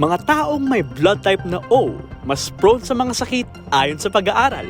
Mga taong may blood type na O, mas prone sa mga sakit ayon sa pag-aaral.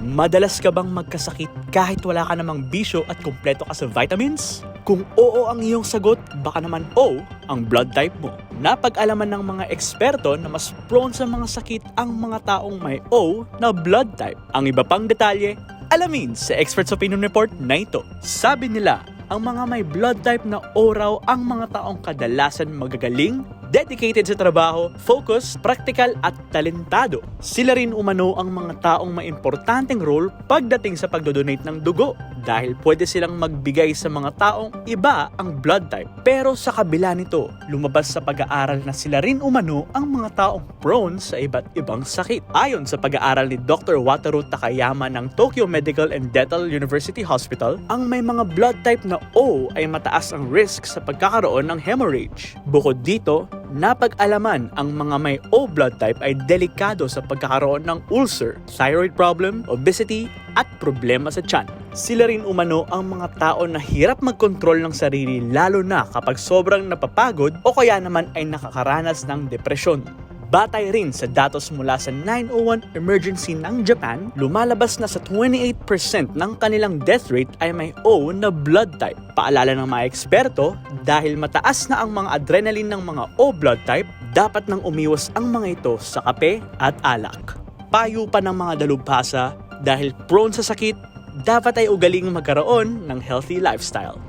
Madalas ka bang magkasakit kahit wala ka namang bisyo at kumpleto ka sa vitamins? Kung oo ang iyong sagot, baka naman O ang blood type mo. Napag-alaman ng mga eksperto na mas prone sa mga sakit ang mga taong may O na blood type. Ang iba pang detalye, alamin sa Experts Opinion Report na ito. Sabi nila, ang mga may blood type na O raw ang mga taong kadalasan magagaling, dedicated sa trabaho, focus, practical at talentado. Sila rin umano ang mga taong may importanteng role pagdating sa pagdodonate ng dugo dahil pwede silang magbigay sa mga taong iba ang blood type. Pero sa kabila nito, lumabas sa pag-aaral na sila rin umano ang mga taong prone sa iba't ibang sakit. Ayon sa pag-aaral ni Dr. Wataru Takayama ng Tokyo Medical and Dental University Hospital, ang may mga blood type na O ay mataas ang risk sa pagkakaroon ng hemorrhage. Bukod dito, napag-alaman ang mga may O blood type ay delikado sa pagkakaroon ng ulcer, thyroid problem, obesity, at problema sa tiyan. Sila rin umano ang mga tao na hirap magkontrol ng sarili lalo na kapag sobrang napapagod o kaya naman ay nakakaranas ng depresyon. Batay rin sa datos mula sa 901 Emergency ng Japan, lumalabas na sa 28% ng kanilang death rate ay may O na blood type. Paalala ng mga eksperto, dahil mataas na ang mga adrenaline ng mga O blood type, dapat nang umiwas ang mga ito sa kape at alak. Payo pa ng mga dalubhasa, dahil prone sa sakit, dapat ay ugaling magkaroon ng healthy lifestyle.